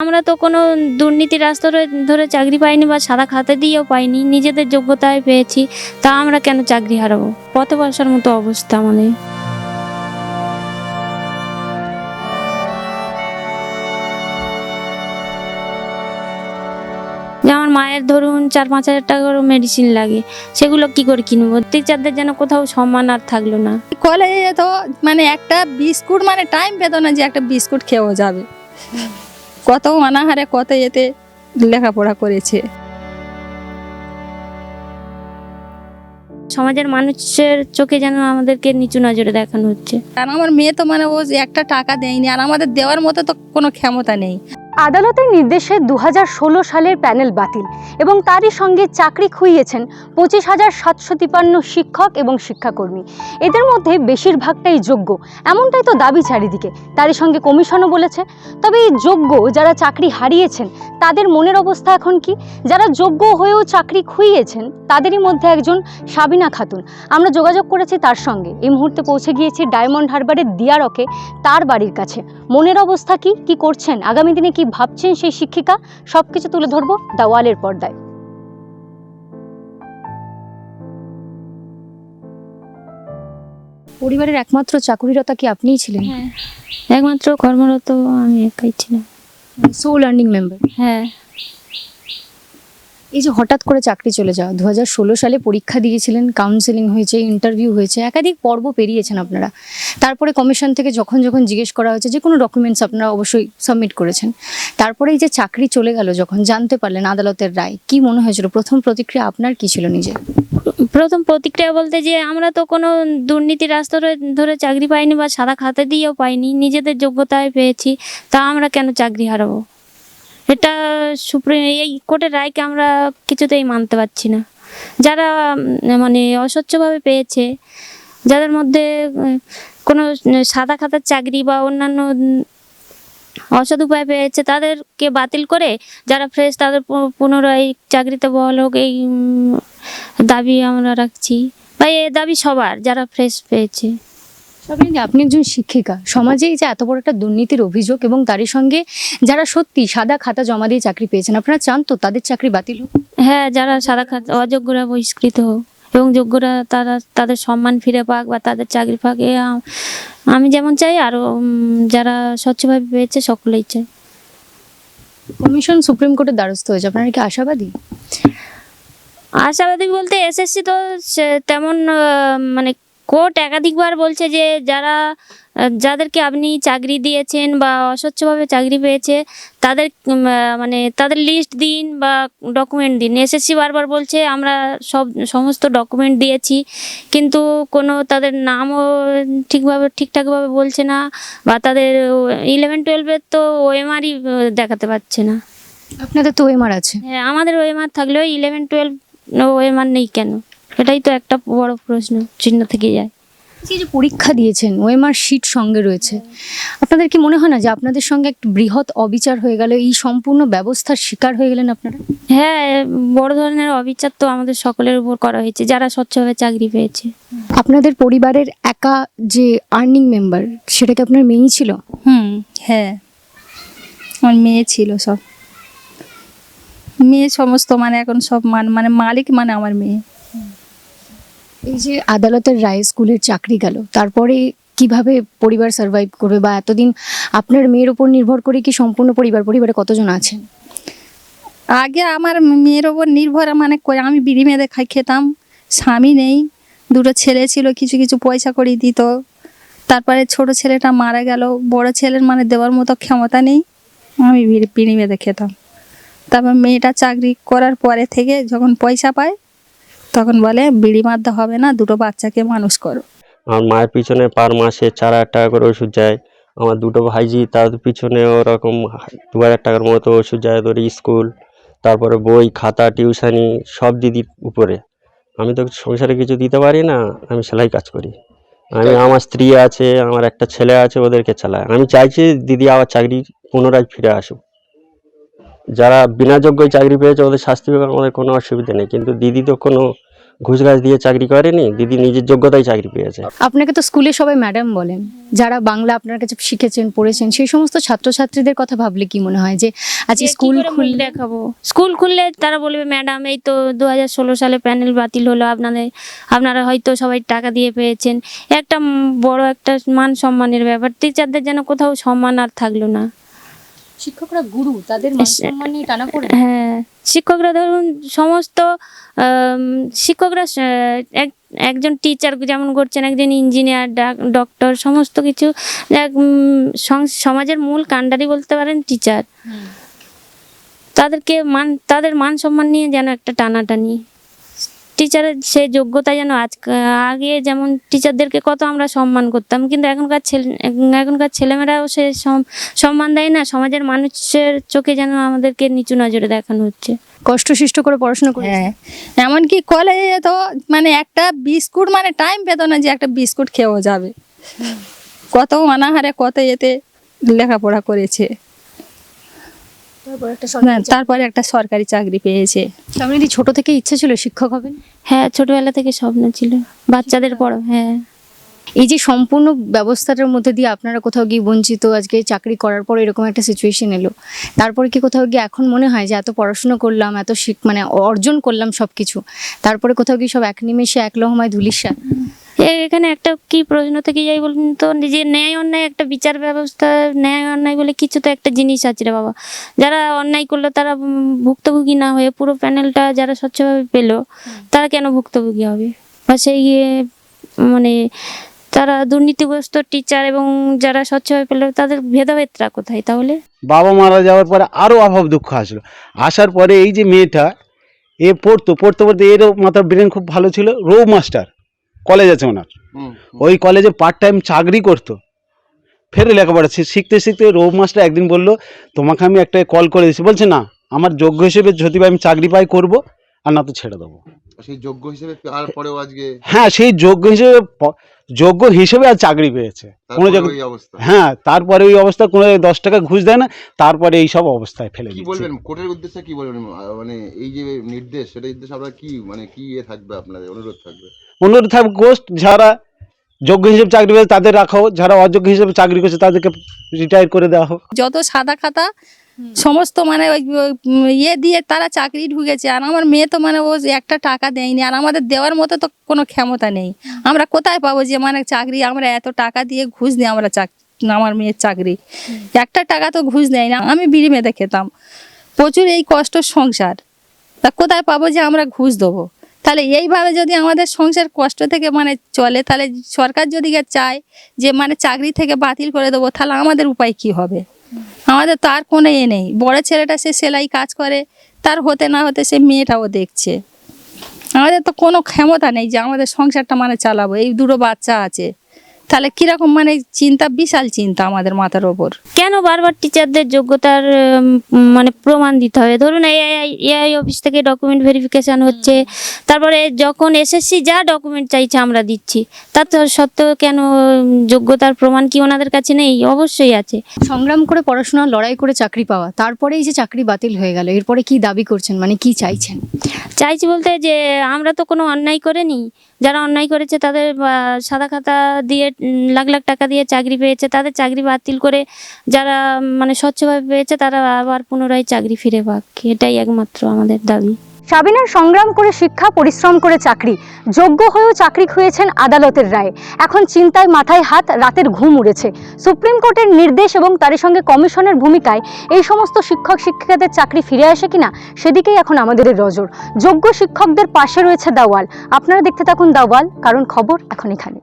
আমরা তো কোনো দুর্নীতির রাস্তা ধরে চাকরি পাইনি বা সাদা খাতে দিয়েও পাইনি, নিজেদের যোগ্যতায় পেয়েছি, তা আমরা কেন চাকরি হারাবো? পথে বসার মতো অবস্থা আমাদের। যে আমার মায়ের ধরুন চার পাঁচ হাজার টাকার মেডিসিন লাগে, সেগুলো কি করে কিনবো? টিচারদের যেন কোথাও সম্মান আর থাকল না। কলেজে তো মানে একটা বিস্কুট মানে টাইম পেত না যে একটা বিস্কুট খেয়েও যাবে। কত অনাহারে কত এতে লেখাপড়া করেছে। সমাজের মানুষের চোখে যেন আমাদেরকে নিচু নজরে দেখানো হচ্ছে। আর আমার মেয়ে তো মানে ও একটা টাকা দেয়নি আর আমাদের দেওয়ার মতো তো কোনো ক্ষমতা নেই। আদালতের নির্দেশে দু হাজার ষোলো সালের প্যানেল বাতিল এবং তারই সঙ্গে চাকরি খুইয়েছেন পঁচিশ হাজার সাতশো তিপান্ন শিক্ষক এবং শিক্ষাকর্মী। এদের মধ্যে বেশিরভাগটাই যোগ্য, এমনটাই তো দাবি চারিদিকে। তারই সঙ্গে কমিশনও বলেছে। তবে এই যোগ্য যারা চাকরি হারিয়েছেন, তাদের মনের অবস্থা এখন কি? যারা যোগ্য হয়েও চাকরি খুইয়েছেন, তাদেরই মধ্যে একজন সাবিনা খাতুন। আমরা যোগাযোগ করেছি তার সঙ্গে। এই মুহূর্তে পৌঁছে গিয়েছি ডায়মন্ড হারবারের দিয়ারকে, তার বাড়ির কাছে। মনের অবস্থা কি? কি করছেন? আগামী দিনে কি ভাবছেন সেই শিক্ষিকা সবকিছু তুলে ধরবো দ্য ওয়ালের পর্দায়। পরিবারের একমাত্র চাকুরিরতা কি আপনিই ছিলেন? হ্যাঁ। একমাত্র কর্মরত আমি একাই ছিলাম। সোল আর্নিং মেম্বার হ্যাঁ। এই যে হঠাৎ করে চাকরি চলে যাওয়া দু হাজার ষোলো সালে পরীক্ষা দিয়েছিলেন কাউন্সেলিং হয়েছে ইন্টারভিউ হয়েছে, একাধিক পর্ব পেরিয়েছেন আপনারা। তারপরে কমিশন থেকে যখন যখন জিজ্ঞেস করা হয়েছে যে কোনো ডকুমেন্টস আপনারা অবশ্যই সাবমিট করেছেন। তারপরে এই যে চাকরি চলে গেল যখন জানতে পারলেন আদালতের রায়, কি মনে হয়েছিল? প্রথম প্রতিক্রিয়া আপনার কি ছিল নিজে প্রথম প্রতিক্রিয়া বলতে যে আমরা তো কোনো দুর্নীতির রাস্তা ধরে চাকরি পাইনি বা সাদা খাতে দিয়েও পাইনি, নিজেদের যোগ্যতায় পেয়েছি, তা আমরা কেন চাকরি হারাবো? এটা সুপ্রিম এই কোর্টের রায়কে আমরা কিছুতেই মানতে পারছি না। যারা মানে অস্বচ্ছভাবে পেয়েছে, যাদের মধ্যে কোনো সাদা খাতার চাকরি বা অন্যান্য অসৎ উপায় পেয়েছে, তাদেরকে বাতিল করে যারা ফ্রেশ, তাদের পুনরায় চাকরিতে বহাল হোক, এই দাবি আমরা রাখছি। বা এ দাবি সবার, যারা ফ্রেশ পেয়েছে। মিলিয়ে আপনি একজন শিক্ষিকা। সমাজে এই যে এত বড় একটা দুর্নীতির অভিযোগ এবং তারই সঙ্গে যারা সত্যি সাদা খাতা জমা দিয়ে চাকরি পেয়েছেন আপনারা চান তো তাদের চাকরি বাতিল হোক? হ্যাঁ যারা সাদা খাতা অযোগ্যরা বহিষ্কৃত হোক এবং যোগ্যরা তারা তাদের সম্মান ফিরে পাক বা তাদের চাকরি পাক এ আমি যেমন চাই আরও যারা স্বচ্ছভাবে পেয়েছে সকলেই চাই কমিশন সুপ্রিম কোর্টের দ্বারস্থ হয়েছে আপনারা কি আশাবাদী? আশাবাদী বলতে এসএসসি তো তেমন মানে কোর্ট একাধিকবার বলছে যে যারা যাদেরকে আপনি চাকরি দিয়েছেন বা অস্বচ্ছভাবে চাকরি পেয়েছে তাদের মানে তাদের লিস্ট দিন বা ডকুমেন্ট দিন। এসএসসি বারবার বলছে আমরা সব সমস্ত ডকুমেন্ট দিয়েছি। কিন্তু কোনো তাদের নামও ঠিকভাবে ঠিকঠাকভাবে বলছে না বা তাদের ইলেভেন টুয়েলভের তো ওএমআরই দেখাতে পারছে না। আপনাদের তো ওএমআর আছে। হ্যাঁ আমাদের ওএমআর থাকলেও ইলেভেন টুয়েলভ ওএমআর নেই কেন? এটাই তো একটা বড় প্রশ্ন চিহ্ন থেকে যায়। যে পরীক্ষা দিয়েছেন ওএমআর শিট সঙ্গে রয়েছে আপনাদের কি মনে হয় না যে আপনাদের সঙ্গে একটা বৃহৎ অবিচার হয়ে গেল? এই সম্পূর্ণ ব্যবস্থার শিকার হয়ে গেলেন আপনারা? হ্যাঁ বড় ধরনের অবিচার তো আমাদের সকলের উপর করা হয়েছে যারা স্বচ্ছভাবে চাকরি পেয়েছে। আপনাদের পরিবারের একা যে আর্নিং মেম্বার সেটা কি আপনার মেয়েই ছিল? হুম হ্যাঁ। আমার মেয়ে ছিল সব। মেয়ে সমস্ত মানে এখন সব মান মানে মালিক মানে আমার মেয়ে। এই যে আদালতের রায় স্কুলের চাকরি গেল, তারপরে কীভাবে পরিবার সার্ভাইভ করবে বা এতদিন আপনার মেয়ের উপর নির্ভর করে কি সম্পূর্ণ পরিবার, পরিবারে কতজন আছেন? আগে আমার মেয়ের ওপর নির্ভর মানে করে আমি বিড়ি মেয়েদে খাই, খেতাম। স্বামী নেই, দুটো ছেলে ছিল, কিছু কিছু পয়সা করে দিত। তারপরে ছোট ছেলেটা মারা গেল, বড় ছেলের মানে দেওয়ার মতো ক্ষমতা নেই। আমি বিড়ি মেয়েদে খেতাম। তারপর মেয়েটা চাকরি করার পরে থেকে যখন পয়সা পায় তখন বলে, বিড়ি মারতে হবে না, দুটো বাচ্চাকে মানুষ করো। আমার মায়ের পিছনে পার মাসে চার হাজার টাকা করে ওষুধ যায়। আমার দুটো ভাইজি, তার পিছনে ওরকম দু হাজার টাকার মতো ওষুধ যায় তোর স্কুল, তারপরে বই, খাতা, টিউশনি, সব দিদির উপরে। আমি তো সংসারে কিছু দিতে পারি না, আমি সেলাই কাজ করি। আমি, আমার স্ত্রী আছে, আমার একটা ছেলে আছে, ওদেরকে চালায় আমি চাইছি দিদি আবার চাকরি পুনরায় ফিরে আসুক। যারা বিনা যোগ্যই চাকরি পেয়েছে, ওদের শাস্তি পাবে আমাদের কোনো অসুবিধা নেই। কিন্তু দিদি তো কোনো ঘুষ ঘাস দিয়ে চাকরি করেনি দিদি নিজের যোগ্যতায় চাকরি পেয়েছে। আপনাকে তো স্কুলে সবাই ম্যাডাম বলেন যারা বাংলা আপনার কাছে শিখেছেন পড়েছেন সেই সমস্ত ছাত্রছাত্রীদের কথা ভাবলে কি মনে হয় যে আজকে স্কুল খুললে দেখাবো? স্কুল খুললে তারা বলবে ম্যাডাম এই তো দু হাজার ষোলো সালে প্যানেল বাতিল হলো আপনাদের আপনারা হয়তো সবাই টাকা দিয়ে পেয়েছেন। একটা বড় একটা মান সম্মানের ব্যাপার। টিচারদের যেন কোথাও সম্মান আর থাকল না। শিক্ষকরা গুরু তাদের মান টানা পড়ে হ্যাঁ শিক্ষকরা ধরুন সমস্ত শিক্ষকরা এক একজন টিচার যেমন করছেন একজন ইঞ্জিনিয়ার ডক্টর সমস্ত কিছু সমাজের মূল কাণ্ডারি বলতে পারেন টিচার তাদেরকে মান তাদের মান সম্মান নিয়ে যেন একটা টানাটানি টিচারের সে যোগ্যতা যেন আজ আগে যেমন টিচারদেরকে কত আমরা সম্মান করতাম কিন্তু এখনকার ছেলে এখনকার ছেলেমেয়েরাও সে সম- সম্মান দেয় না সমাজের মানুষের চোখে যেন আমাদেরকে নিচু নজরে দেখানো হচ্ছে। কষ্ট সৃষ্ট করে পড়াশোনা করে হ্যাঁ। এমনকি কলেজে তো মানে একটা বিস্কুট মানে টাইম পেত না যে একটা বিস্কুট খেয়েও যাবে। কত অনাহারে কত এতে লেখাপড়া করেছে। তারপর একটা হ্যাঁ, তারপরে একটা সরকারি চাকরি পেয়েছে। আপনি কি ছোট থেকে ইচ্ছে ছিল শিক্ষক হবেন? হ্যাঁ ছোটবেলা থেকে স্বপ্ন ছিল। বাচ্চাদের পড়ো হ্যাঁ। এই যে সম্পূর্ণ ব্যবস্থাটার মধ্যে দিয়ে আপনারা কোথাও গিয়ে বঞ্চিত আজকে চাকরি করার পর এরকম একটা সিচুয়েশন এলো। তারপরে কি কোথাও গিয়ে এখন মনে হয় যে এত পড়াশুনো করলাম এত শিখ মানে অর্জন করলাম সব কিছু তারপরে কোথাও গিয়ে সব এক নিমেষে এক লহমায় ধুলিসা এখানে একটা কি প্রশ্ন থেকে যাই বলুন তো যে ন্যায় অন্যায় একটা বিচার ব্যবস্থা ন্যায় অন্যায় বলে কিছু তো একটা জিনিস আছে রে বাবা। যারা অন্যায় করল তারা ভুক্তভোগী না হয়ে পুরো প্যানেলটা যারা স্বচ্ছভাবে পেল তারা কেন ভুক্তভোগী হবে? বা সেই এ, মানে তারা দুর্নীতিগ্রস্ত টিচার এবং যারা স্বচ্ছভাবে পেল তাদের ভেদাভেদটা কোথায় তাহলে? বাবা মারা যাওয়ার পরে আরও অভাব দুঃখ আসলো। আসার পরে এই যে মেয়েটা এ পড়তো পড়তে পড়তে এরও মাথার ব্রেন খুব ভালো ছিল রৌ মাস্টার কলেজ আছে ওনার। ওই কলেজে পার্ট টাইম চাকরি করতো। ফেরে লেখাপড়া শিখতে শিখতে রৌ মাস্টার একদিন বলল তোমাকে আমি একটা কল করে দিচ্ছি বলছে না আমার যোগ্য হিসেবে যদি আমি চাকরি পাই করব আর না তো ছেড়ে দেবো। সেই যোগ্য হিসেবে আজকে হ্যাঁ সেই যোগ্য হিসেবে যোগ্য হিসেবে আর চাকরি পেয়েছে। কোনো অবস্থা। হ্যাঁ তারপরে ওই অবস্থা কোনো দশ টাকা ঘুষ দেয় না তারপরে এই সব অবস্থায় ফেলে কি বলবেন? কোর্টের উদ্দেশ্যে কি বলবেন? মানে এই যে নির্দেশ সেটা নির্দেশ আপনার কি মানে কি ইয়ে থাকবে আপনাদের অনুরোধ থাকবে? অনুরোধ থাকবে যারা যোগ্য হিসেবে চাকরি পেয়েছে তাদের রাখা হোক যারা অযোগ্য হিসেবে চাকরি করছে তাদেরকে রিটায়ার করে দেওয়া হোক। যত সাদা খাতা, সমস্ত মানে ওই ইয়ে দিয়ে তারা চাকরি ঢুকেছে। আর আমার মেয়ে তো মানে ও একটা টাকা দেয়নি, আর আমাদের দেওয়ার মতো তো কোনো ক্ষমতা নেই। আমরা কোথায় পাবো যে মানে চাকরি, আমরা এত টাকা দিয়ে ঘুষ দিই আমরা আমার মেয়ের চাকরি। একটা টাকা তো ঘুষ দেয় না, আমি বিড়ি মেয়েতে খেতাম। প্রচুর এই কষ্ট সংসার। তা কোথায় পাবো যে আমরা ঘুষ দেবো? তাহলে এইভাবে যদি আমাদের সংসার কষ্ট থেকে মানে চলে, তাহলে সরকার যদি চায় যে মানে চাকরি থেকে বাতিল করে দেবো, তাহলে আমাদের উপায় কি হবে? আমাদের তার কোনো এ নেই। বড় ছেলেটা সে সেলাই কাজ করে, তার হতে না হতে সে মেয়েটাও দেখছে। আমাদের তো কোনো ক্ষমতা নেই যে আমাদের সংসারটা মানে চালাবো। এই দুটো বাচ্চা আছে। তাহলে কীরকম মানে চিন্তা বিশাল চিন্তা আমাদের মাথার ওপর? কেন বারবার টিচারদের যোগ্যতার মানে প্রমাণ দিতে হবে ধরুন এআই এআই অফিস থেকে ডকুমেন্ট ভেরিফিকেশন হচ্ছে তারপরে যখন এসএসসি যা ডকুমেন্ট চাইছে আমরা দিচ্ছি তা তো সত্ত্বেও কেন যোগ্যতার প্রমাণ কি ওনাদের কাছে নেই? অবশ্যই আছে। সংগ্রাম করে পড়াশোনা লড়াই করে চাকরি পাওয়া তারপরে এই যে চাকরি বাতিল হয়ে গেল এরপরে কি দাবি করছেন? মানে কি চাইছেন? চাইছি বলতে যে আমরা তো কোনো অন্যায় করিনি। যারা অন্যায় করেছে তাদের সাদা খাতা দিয়ে লাখ লাখ টাকা দিয়ে চাকরি পেয়েছে, তাদের চাকরি বাতিল করে যারা মানে স্বচ্ছভাবে পেয়েছে তারা আবার পুনরায় চাকরি ফিরে পাক। এটাই একমাত্র আমাদের দাবি। সাবিনার সংগ্রাম করে শিক্ষা, পরিশ্রম করে চাকরি। যোগ্য হয়েও চাকরি খুঁয়েছেন আদালতের রায়ে। এখন চিন্তায় মাথায় হাত রাতের ঘুম উড়েছে। সুপ্রিম কোর্টের নির্দেশ এবং তারই সঙ্গে কমিশনের ভূমিকায় এই সমস্ত শিক্ষক, শিক্ষিকাদের চাকরি ফিরে আসে কিনা, সেদিকেই এখন আমাদের নজর। যোগ্য শিক্ষকদের পাশে রয়েছে দাওয়াল। আপনারা দেখতে থাকুন দাওয়াল, কারণ খবর এখন এখানে।